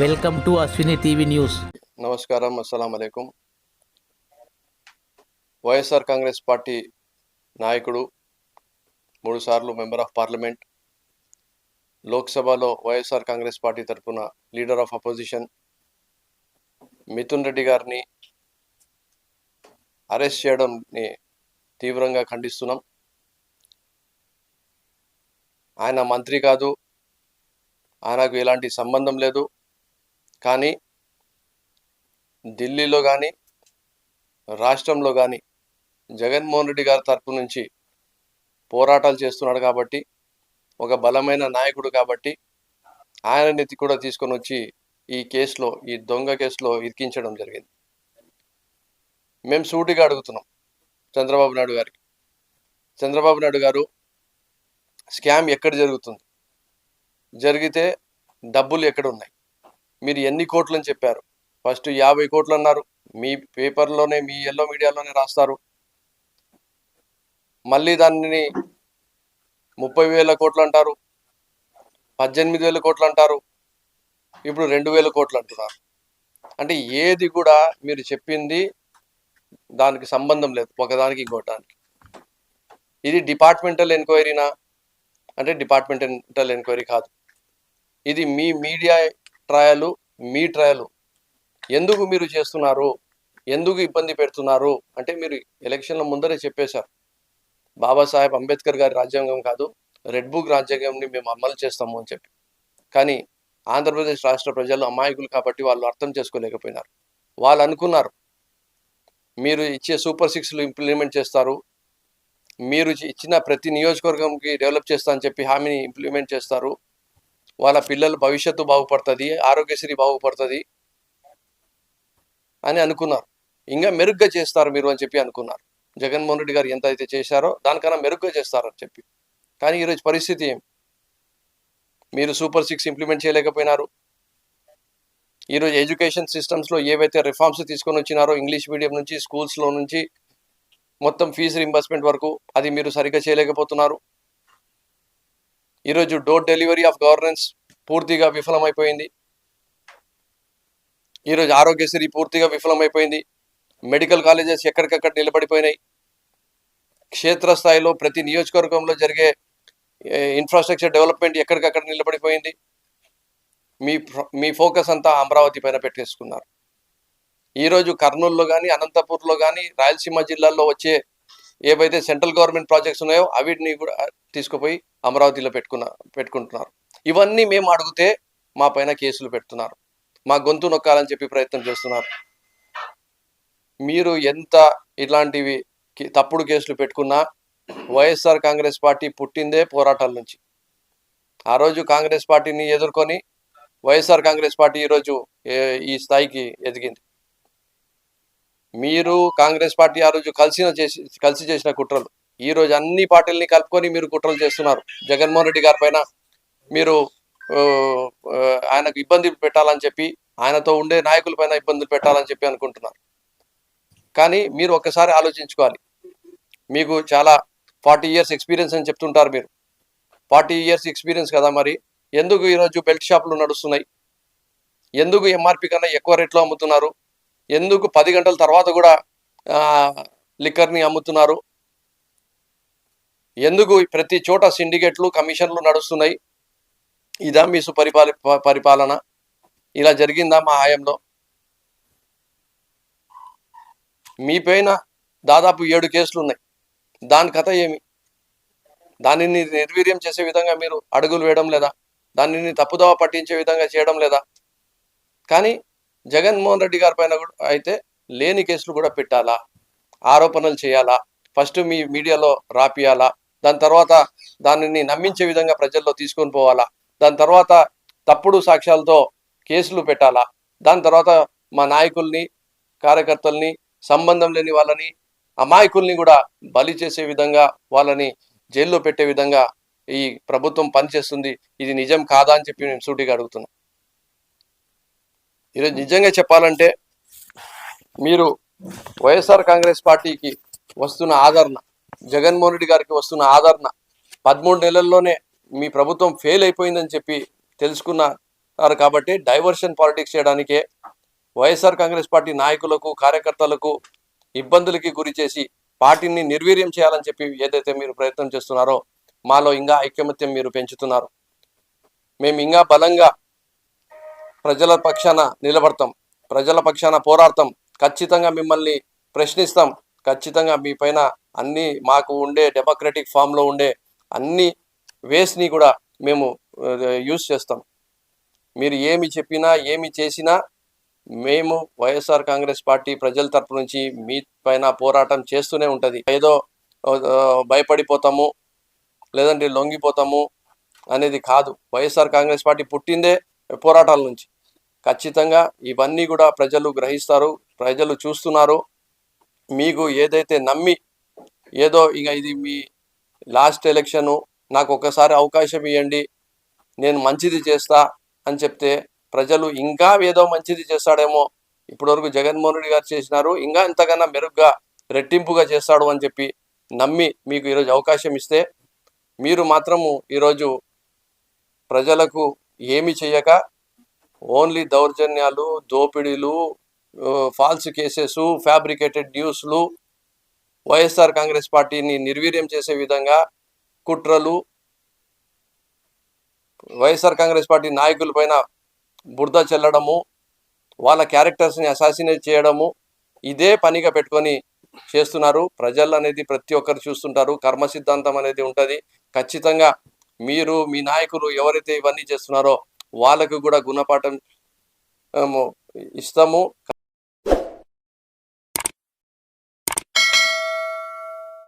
Welcome to Ashwini TV news. నమస్కారం అస్సలం అలైకుం. వైఎస్ఆర్ కాంగ్రెస్ పార్టీ నాయకుడు మూడుసార్లు మెంబర్ ఆఫ్ పార్లమెంట్ లోక్సభలో వైఎస్ఆర్ కాంగ్రెస్ పార్టీ తరఫున leader of opposition Mithun Reddy గారిని అరెస్ట్ చేయడంని తీవ్రంగా ఖండిస్తున్నాం. ఆయన మంత్రి కాదు. ఆయనకు ఎలాంటి సంబంధం లేదు. కానీ ఢిల్లీలో కానీ రాష్ట్రంలో కానీ జగన్మోహన్ రెడ్డి గారి తరపు నుంచి పోరాటాలు చేస్తున్నాడు కాబట్టి ఒక బలమైన నాయకుడు కాబట్టి ఆయనని కూడా తీసుకొని వచ్చి ఈ కేసులో ఈ దొంగ కేసులో ఇరికించడం జరిగింది. మేము సూటిగా అడుగుతున్నాం చంద్రబాబు నాయుడు గారికి. చంద్రబాబు నాయుడు గారు స్కామ్ ఎక్కడ జరుగుతుంది? జరిగితే డబ్బులు ఎక్కడ ఉన్నాయి? మీరు ఎన్ని కోట్లు అని చెప్పారు? ఫస్ట్ యాభై కోట్లు అన్నారు. మీ పేపర్లోనే మీ ఎల్లో మీడియాలోనే రాస్తారు. మళ్ళీ దానిని ముప్పై వేల కోట్లు అంటారు. పద్దెనిమిది వేల కోట్లు అంటారు. ఇప్పుడు రెండు వేల కోట్లు అంటున్నారు. అంటే ఏది కూడా మీరు చెప్పింది దానికి సంబంధం లేదు. ఒకదానికి ఇంకోటానికి. ఇది డిపార్ట్మెంటల్ ఎంక్వైరీనా? అంటే డిపార్ట్మెంటల్ ఎంక్వైరీ కాదు. ఇది మీ మీడియా ట్రయలు మీ ట్రయలు. ఎందుకు మీరు చేస్తున్నారు? ఎందుకు ఇబ్బంది పెడుతున్నారు? అంటే మీరు ఎలక్షన్ల ముందరే చెప్పేశారు. బాబాసాహెబ్ అంబేద్కర్ గారి రాజ్యాంగం కాదు రెడ్ బుక్ రాజ్యాంగంని మేము అమలు చేస్తాము అని చెప్పి. కానీ ఆంధ్రప్రదేశ్ రాష్ట్ర ప్రజలు అమాయకులు కాబట్టి వాళ్ళు అర్థం చేసుకోలేకపోయినారు. వాళ్ళు అనుకున్నారు మీరు ఇచ్చే సూపర్ సిక్స్లు ఇంప్లిమెంట్ చేస్తారు. మీరు ఇచ్చిన ప్రతి నియోజకవర్గంకి డెవలప్ చేస్తా అని చెప్పి హామీని ఇంప్లిమెంట్ చేస్తారు. వాళ్ళ పిల్లల భవిష్యత్తు బాగుపడుతుంది ఆరోగ్యశ్రీ బాగుపడుతుంది అని అనుకున్నారు. ఇంకా మెరుగ్గా చేస్తారు మీరు అని చెప్పి అనుకున్నారు. జగన్మోహన్ రెడ్డి గారు ఎంత అయితే చేశారో దానికన్నా మెరుగ్గా చేస్తారని చెప్పి. కానీ ఈరోజు పరిస్థితి ఏం? మీరు సూపర్ సిక్స్ ఇంప్లిమెంట్ చేయలేకపోయినారు. ఈరోజు ఎడ్యుకేషన్ సిస్టమ్స్లో ఏవైతే రిఫార్మ్స్ తీసుకొని వచ్చినారో ఇంగ్లీష్ మీడియం నుంచి స్కూల్స్లో నుంచి మొత్తం ఫీజు రింబర్స్మెంట్ వరకు అది మీరు సరిగ్గా చేయలేకపోతున్నారు. ఈరోజు డోర్ డెలివరీ ఆఫ్ గవర్నెన్స్ పూర్తిగా విఫలమైపోయింది. ఈరోజు ఆరోగ్యశ్రీ పూర్తిగా విఫలమైపోయింది. మెడికల్ కాలేజెస్ ఎక్కడికక్కడ నిలబడిపోయినాయి. క్షేత్రస్థాయిలో ప్రతి నియోజకవర్గంలో జరిగే ఇన్ఫ్రాస్ట్రక్చర్ డెవలప్మెంట్ ఎక్కడికక్కడ నిలబడిపోయింది. మీ మీ ఫోకస్ అంతా అమరావతి పైన పెట్టేసుకున్నారు. ఈరోజు కర్నూలులో కానీ అనంతపూర్లో కానీ రాయలసీమ జిల్లాల్లో వచ్చే ఏవైతే సెంట్రల్ గవర్నమెంట్ ప్రాజెక్ట్స్ ఉన్నాయో అవిటిని కూడా తీసుకుపోయి అమరావతిలో పెట్టుకున్న పెట్టుకుంటున్నారు. ఇవన్నీ మేము అడిగితే మా పైన కేసులు పెడుతున్నారు. మా గొంతు నొక్కాలని చెప్పి ప్రయత్నం చేస్తున్నారు. మీరు ఎంత ఇలాంటివి తప్పుడు కేసులు పెట్టుకున్నా వైఎస్ఆర్ కాంగ్రెస్ పార్టీ పుట్టిందే పోరాటాల నుంచి. ఆ రోజు కాంగ్రెస్ పార్టీని ఎదుర్కొని వైఎస్ఆర్ కాంగ్రెస్ పార్టీ ఈరోజు ఈ స్థాయికి ఎదిగింది. మీరు కాంగ్రెస్ పార్టీ ఆ రోజు కలిసిన చేసి కలిసి చేసిన కుట్రలు. ఈ రోజు అన్ని పార్టీలని కలుపుకొని మీరు కుట్రలు చేస్తున్నారు. జగన్మోహన్ రెడ్డి గారి పైన మీరు ఆయనకు ఇబ్బంది పెట్టాలని చెప్పి ఆయనతో ఉండే నాయకుల పైన ఇబ్బందులు పెట్టాలని చెప్పి అనుకుంటున్నారు. కానీ మీరు ఒక్కసారి ఆలోచించుకోవాలి. మీకు చాలా ఫార్టీ ఇయర్స్ ఎక్స్పీరియన్స్ అని చెప్తుంటారు మీరు. ఫార్టీ ఇయర్స్ ఎక్స్పీరియన్స్ కదా మరి. ఎందుకు ఈరోజు బెల్ట్ షాపులు నడుస్తున్నాయి? ఎందుకు ఎంఆర్పి కన్నా ఎక్కువ రేట్లో అమ్ముతున్నారు? ఎందుకు పది గంటల తర్వాత కూడా లిక్కర్ని అమ్ముతున్నారు? ఎందుకు ప్రతి చోట సిండికేట్లు కమిషన్లు నడుస్తున్నాయి? ఇదా మీ సుపరిపాలి పరిపాలన? ఇలా జరిగిందా మా హాయంలో మీ పైన దాదాపు ఏడు కేసులు ఉన్నాయి. దాని కథ ఏమి? దానిని నిర్వీర్యం చేసే విధంగా మీరు అడుగులు వేయడం లేదా? దానిని తప్పుదోవ పట్టించే విధంగా చేయడం లేదా? కానీ జగన్మోహన్ రెడ్డి గారి పైన కూడా అయితే లేని కేసులు కూడా పెట్టాలా? ఆరోపణలు చేయాలా? ఫస్ట్ మీ మీడియాలో రాపియాలా? దాని తర్వాత దానిని నమ్మించే విధంగా ప్రజల్లో తీసుకొని పోవాలా? దాని తర్వాత తప్పుడు సాక్ష్యాలతో కేసులు పెట్టాలా? దాని తర్వాత మా నాయకుల్ని కార్యకర్తల్ని సంబంధం లేని వాళ్ళని అమాయకుల్ని కూడా బలి చేసే విధంగా వాళ్ళని జైల్లో పెట్టే విధంగా ఈ ప్రభుత్వం పనిచేస్తుంది. ఇది నిజం కాదా అని చెప్పి నేను సూటిగా అడుగుతున్నాను ఈరోజు నిజంగా చెప్పాలంటే మీరు వైఎస్ఆర్ కాంగ్రెస్ పార్టీకి వస్తున్న ఆదరణ జగన్మోహన్ రెడ్డి గారికి వస్తున్న ఆదరణ పదమూడు నెలల్లోనే మీ ప్రభుత్వం ఫెయిల్ అయిపోయిందని చెప్పి తెలుసుకున్నారు కాబట్టి డైవర్షన్ పాలిటిక్స్ చేయడానికే వైఎస్ఆర్ కాంగ్రెస్ పార్టీ నాయకులకు కార్యకర్తలకు ఇబ్బందులకి గురి చేసి పార్టీని నిర్వీర్యం చేయాలని చెప్పి ఏదైతే మీరు ప్రయత్నం చేస్తున్నారో మాలో ఇంకా ఐకమత్యం మీరు పెంచుతున్నారు. మేము ఇంకా బలంగా ప్రజల పక్షాన నిలబడతాం. ప్రజల పక్షాన పోరాడతాం. ఖచ్చితంగా మిమ్మల్ని ప్రశ్నిస్తాం. ఖచ్చితంగా మీ పైన అన్ని మాకు ఉండే డెమోక్రటిక్ ఫామ్లో ఉండే అన్ని వేస్ని కూడా మేము యూజ్ చేస్తాం. మీరు ఏమి చెప్పినా ఏమి చేసినా మేము వైఎస్ఆర్ కాంగ్రెస్ పార్టీ ప్రజల తరపు నుంచి మీ పైన పోరాటం చేస్తూనే ఉంటుంది. ఏదో భయపడిపోతాము లేదంటే లొంగిపోతాము అనేది కాదు. వైఎస్ఆర్ కాంగ్రెస్ పార్టీ పుట్టిందే పోరాటాల నుంచి. ఖచ్చితంగా ఇవన్నీ కూడా ప్రజలు గ్రహిస్తారు ప్రజలు చూస్తున్నారు. మీకు ఏదైతే నమ్మి ఏదో ఇక ఇది మీ లాస్ట్ ఎలక్షను నాకు ఒకసారి అవకాశం ఇవ్వండి నేను మంచిది చేస్తా అని చెప్తే ప్రజలు ఇంకా ఏదో మంచిది చేస్తాడేమో. ఇప్పటివరకు జగన్మోహన్ రెడ్డి గారు చేసినారు ఇంకా ఎంతకన్నా మెరుగ్గా రెట్టింపుగా చేస్తాడు అని చెప్పి నమ్మి మీకు ఈరోజు అవకాశం ఇస్తే మీరు మాత్రము ఈరోజు ప్రజలకు ఏమి చేయక ఓన్లీ దౌర్జన్యాలు దోపిడీలు ఫాల్స్ కేసెస్ ఫ్యాబ్రికేటెడ్ న్యూస్లు వైఎస్ఆర్ కాంగ్రెస్ పార్టీని నిర్వీర్యం చేసే విధంగా కుట్రలు వైఎస్ఆర్ కాంగ్రెస్ పార్టీ నాయకుల పైన బురద చెల్లడము వాళ్ళ క్యారెక్టర్స్ని అసాసినేట్ చేయడము ఇదే పనిగా పెట్టుకొని చేస్తున్నారు. ప్రజలు అనేది ప్రతి ఒక్కరు చూస్తుంటారు. కర్మ సిద్ధాంతం అనేది ఉంటుంది. ఖచ్చితంగా మీరు మీ నాయకులు ఎవరైతే ఇవన్నీ చేస్తున్నారో వాళ్ళకు కూడా గుణపాఠం ఇస్తాము.